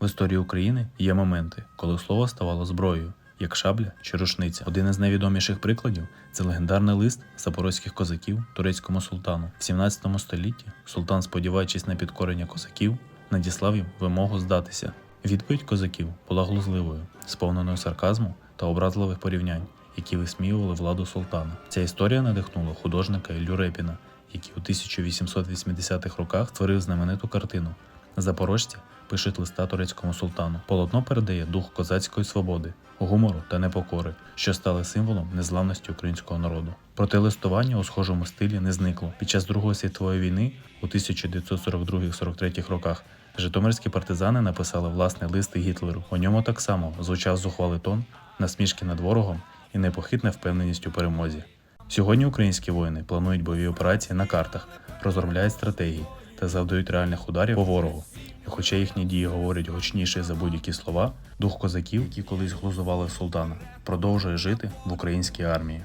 В історії України є моменти, коли слово ставало зброєю, як шабля чи рушниця. Один із найвідоміших прикладів це легендарний лист запорозьких козаків турецькому султану. В 17 столітті султан, сподіваючись на підкорення козаків, надіслав їм вимогу здатися. Відповідь козаків була глузливою, сповненою сарказму та образливих порівнянь, які висміювали владу султана. Ця історія надихнула художника Іллю Репіна, який у 1880-х роках створив знамениту картину Запорожці пишуть листа турецькому султану. Полотно передає дух козацької свободи, гумору та непокори, що стали символом незламності українського народу. Проте листування у схожому стилі не зникло. Під час Другої світової війни у 1942-43 роках житомирські партизани написали власний лист Гітлеру. У ньому так само звучав зухвалий тон, насмішки над ворогом і непохитна впевненість у перемозі. Сьогодні українські воїни планують бойові операції на картах, розробляють стратегії та завдають реальних ударів по ворогу. Хоча їхні дії говорять гучніше за будь-які слова, дух козаків, які колись глузували султана, продовжує жити в українській армії.